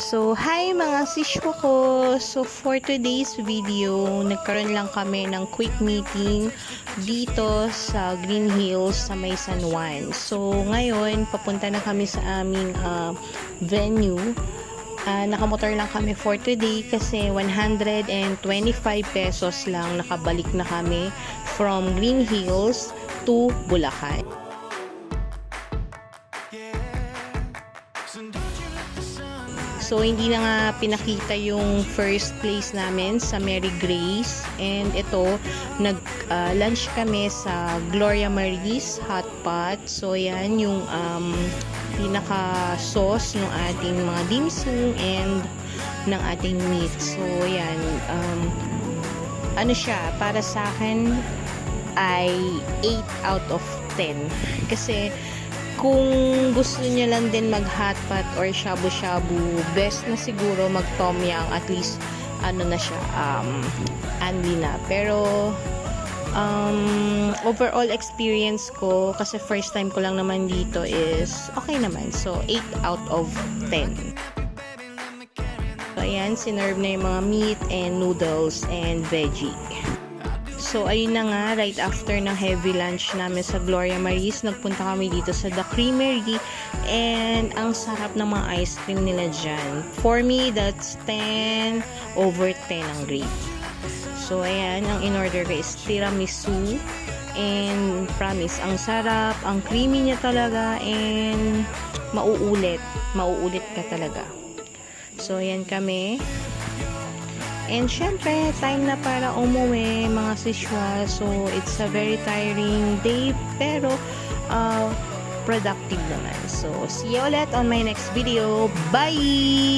So, hi mga sishwa ko! So, for today's video, nagkaroon lang kami ng quick meeting dito sa Green Hills sa may San Juan. So, ngayon, papunta na kami sa aming ah, venue. Ah, nakamotor lang kami for today kasi 125 pesos lang nakabalik na kami from Green Hills to Bulacan. So, hindi na nga pinakita yung first place namin sa Mary Grace. And ito, nag-lunch kami sa Gloria Marie's Hot Pot. So, yan yung um, pinaka-sauce ng ating mga dim sum and ng ating meat. So, yan. Um, ano siya, para sa akin ay 8 out of 10. Kasi, kung gusto niya lang din mag hotpot or shabu-shabu, best na siguro mag tom yum at least ano na siya, um, anli na. Pero, um, overall experience ko, kasi first time ko lang naman dito is okay naman. So, 8 out of 10. So, ayan, sinerve na yung mga meat and noodles and veggie. So, ayun na nga, right after ng heavy lunch namin sa Gloria Marie's, nagpunta kami dito sa The Creamery and ang sarap ng mga ice cream nila dyan. For me, that's 10 over 10 ang grade. So, ayan, ang in-order ko is tiramisu and promise, ang sarap, ang creamy niya talaga and mauulit. Mauulit ka talaga. So, ayan kami. And syempre, time na para umuwi mga siswa. So, it's a very tiring day pero uh, productive naman. So, see you ulit on my next video. Bye!